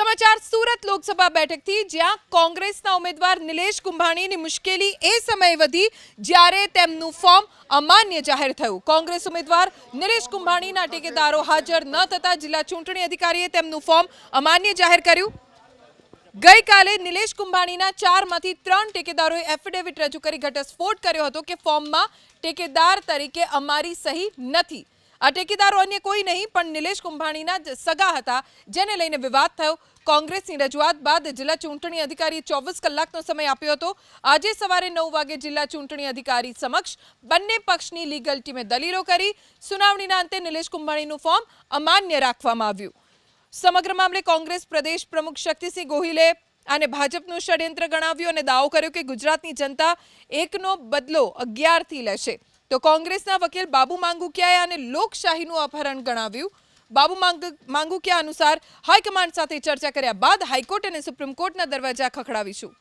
સમાચાર સુરત લોકસભા બેઠકથી, જ્યાં કોંગ્રેસના ઉમેદવાર નિલેશ કુંભાણીની મુશ્કેલી એ સમયે વધી જ્યારે તેમનું ફોર્મ અમાન્ય જાહેર થયું. કોંગ્રેસ ઉમેદવાર નિલેશ કુંભાણીના ટેકેદારો હાજર ન થતા જિલ્લા ચૂંટણી અધિકારીએ તેમનું ફોર્મ અમાન્ય જાહેર કર્યું. ગઈકાલે નિલેશ કુંભાણીના ચારમાંથી ત્રણ ટેકેદારોએ એફિડેવિટ રજૂ કરી ઘટસ્ફોટ કર્યો હતો કે ફોર્મમાં ટેકેદાર તરીકે અમારી સહી નથી. આ ટેકેદારો અન્ય કોઈ નહીં, પણ નિલેશ કુંભાણીના જ સગા હતા, જેને લઈને વિવાદ થયો. કોંગ્રેસની રજૂઆત બાદ જિલ્લા ચૂંટણી અધિકારીએ ચોવીસ કલાકનો સમય આપ્યો હતો. આજે સવારે નવ વાગે જિલ્લા ચૂંટણી અધિકારી સમક્ષ બંને પક્ષની લીગલ ટીમે દલીલો કરી. સુનાવણીના અંતે નિલેશ કુંભાણીનું ફોર્મ અમાન્ય રાખવામાં આવ્યું. સમગ્ર મામલે કોંગ્રેસ પ્રદેશ પ્રમુખ શક્તિસિંહ ગોહિલે આને ભાજપનું ષડયંત્ર ગણાવ્યું અને દાવો કર્યો કે ગુજરાતની જનતા એકનો બદલો અગિયારથી લેશે. તો કોંગ્રેસના વકીલ બાબુ માંગુકિયાએ આને લોકશાહીનું અપહરણ ગણાવ્યું. બાબુ માંગ, માંગુકિયા અનુસાર હાઈકમાન્ડ સાથે ચર્ચા કર્યા બાદ હાઈકોર્ટ અને સુપ્રીમ કોર્ટના દરવાજા ખખડાવીશું.